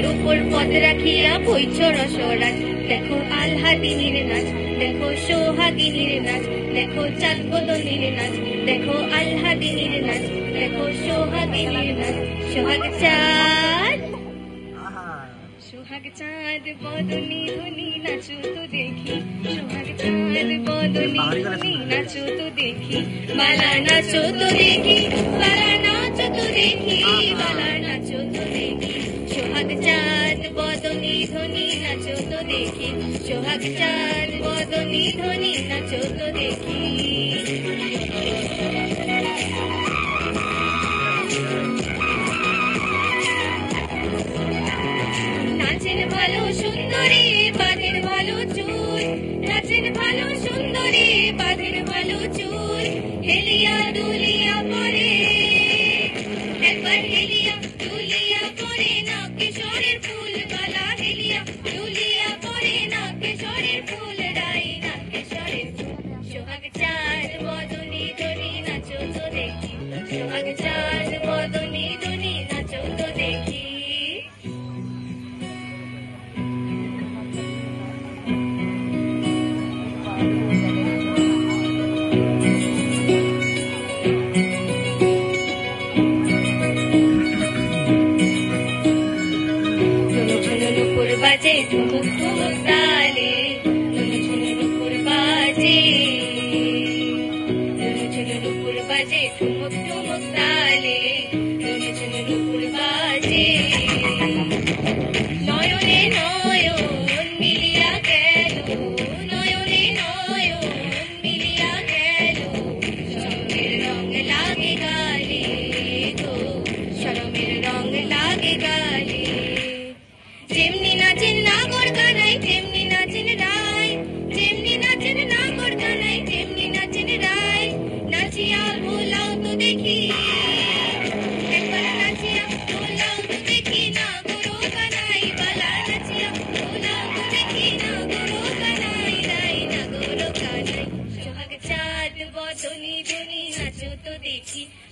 পদের উপর পদ রাখিয়া বইছ রসরাজ দেখো আলহাদিনীর নাচ দেখো সোহাগিনীর নাচ দেখো চাঁদ বদনীর নাচ দেখো আলহাদিনীর নাচ দেখো সোহাগিনীর নাচ সোহাগ চাঁদ। সোহাগ চাঁদ বদনী ধনী নাচো তো দেখি সোহাগ চাঁদ বদনী ধনী নাচো তো দেখি বালা নাচো তো দেখি নাচো তো দেখি। সোহাগ চাঁদ বদনী ধনী নাচো তো দেখি। নাচেন ভালো সুন্দরী, বাঁধেন ভালো চুল। নাচেন ভালো সুন্দরী, বাঁধেন ভালো চুল। হেলিয়া দুলিয়া পরে, একবার হেলিয়া দুলিয়া পরে না কিশোরের ফুল বালা দেখি। ঝুনু ঝুনু নুপুর বাজে ঠুমুক ঠুমুক তালে। ঝুনু বাজে।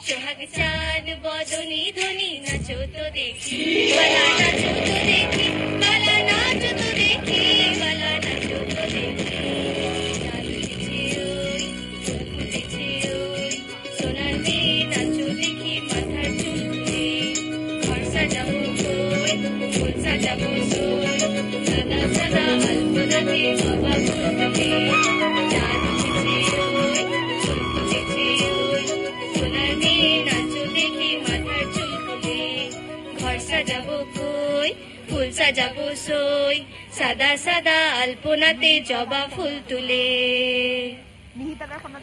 সোহাগ চাঁদ বদনি ধনি নাচো তো দেখি বালা নাচো তো দেখি বালা নাচো তো দেখি বালা নাচো তো দেখি চাঁদ উঠেছে ফুল সাজাবো সই সাদা সাদা আলপনাতে জবা ফুল তুলে।